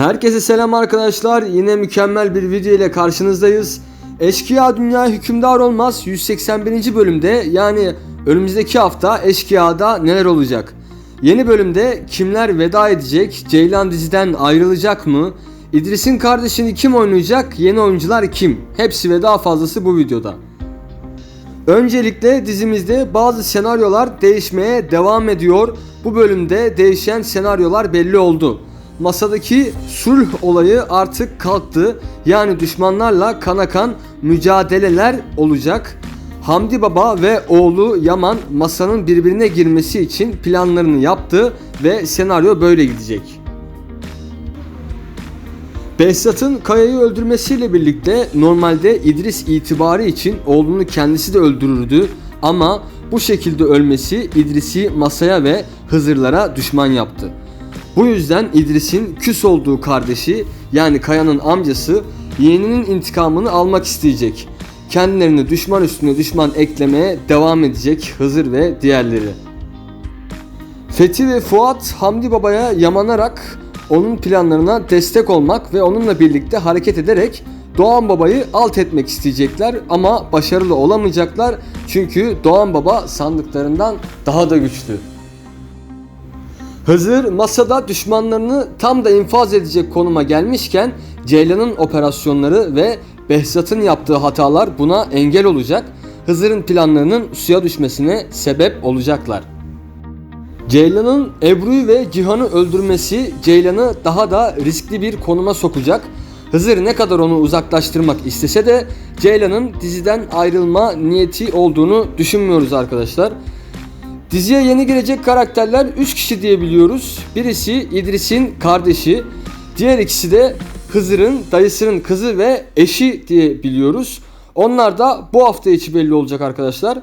Herkese selam arkadaşlar. Yine mükemmel bir video ile karşınızdayız. Eşkıya Dünya Hükümdar Olmaz 181. bölümde yani önümüzdeki hafta Eşkıya'da neler olacak? Yeni bölümde kimler veda edecek? Ceylan diziden ayrılacak mı? İdris'in kardeşini kim oynayacak? Yeni oyuncular kim? Hepsi ve daha fazlası bu videoda. Öncelikle dizimizde bazı senaryolar değişmeye devam ediyor. Bu bölümde değişen senaryolar belli oldu. Masadaki sulh olayı artık kalktı. Yani düşmanlarla kana kan mücadeleler olacak. Hamdi Baba ve oğlu Yaman masanın birbirine girmesi için planlarını yaptı ve senaryo böyle gidecek. Behzat'ın Kaya'yı öldürmesiyle birlikte normalde İdris itibarı için oğlunu kendisi de öldürürdü ama bu şekilde ölmesi İdris'i masaya ve Hızırlara düşman yaptı. Bu yüzden İdris'in küs olduğu kardeşi yani Kaya'nın amcası yeğeninin intikamını almak isteyecek. Kendilerini düşman üstüne düşman eklemeye devam edecek Hızır ve diğerleri. Fethi ve Fuat Hamdi Baba'ya yamanarak onun planlarına destek olmak ve onunla birlikte hareket ederek Doğan Baba'yı alt etmek isteyecekler ama başarılı olamayacaklar çünkü Doğan Baba sandıklarından daha da güçlü. Hızır masada düşmanlarını tam da infaz edecek konuma gelmişken Ceylan'ın operasyonları ve Behzat'ın yaptığı hatalar buna engel olacak. Hızır'ın planlarının suya düşmesine sebep olacaklar. Ceylan'ın Ebru'yu ve Cihan'ı öldürmesi Ceylan'ı daha da riskli bir konuma sokacak. Hızır ne kadar onu uzaklaştırmak istese de Ceylan'ın diziden ayrılma niyeti olduğunu düşünmüyoruz arkadaşlar. Diziye yeni gelecek karakterler 3 kişi diye biliyoruz. Birisi İdris'in kardeşi, diğer ikisi de Hızır'ın dayısının kızı ve eşi diye biliyoruz. Onlar da bu hafta içi belli olacak arkadaşlar.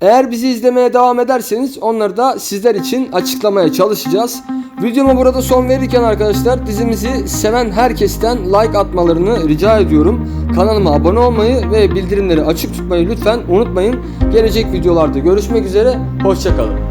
Eğer bizi izlemeye devam ederseniz onları da sizler için açıklamaya çalışacağız. Videoma burada son verirken arkadaşlar dizimizi seven herkesten like atmalarını rica ediyorum. Kanalıma abone olmayı ve bildirimleri açık tutmayı lütfen unutmayın. Gelecek videolarda görüşmek üzere. Hoşçakalın.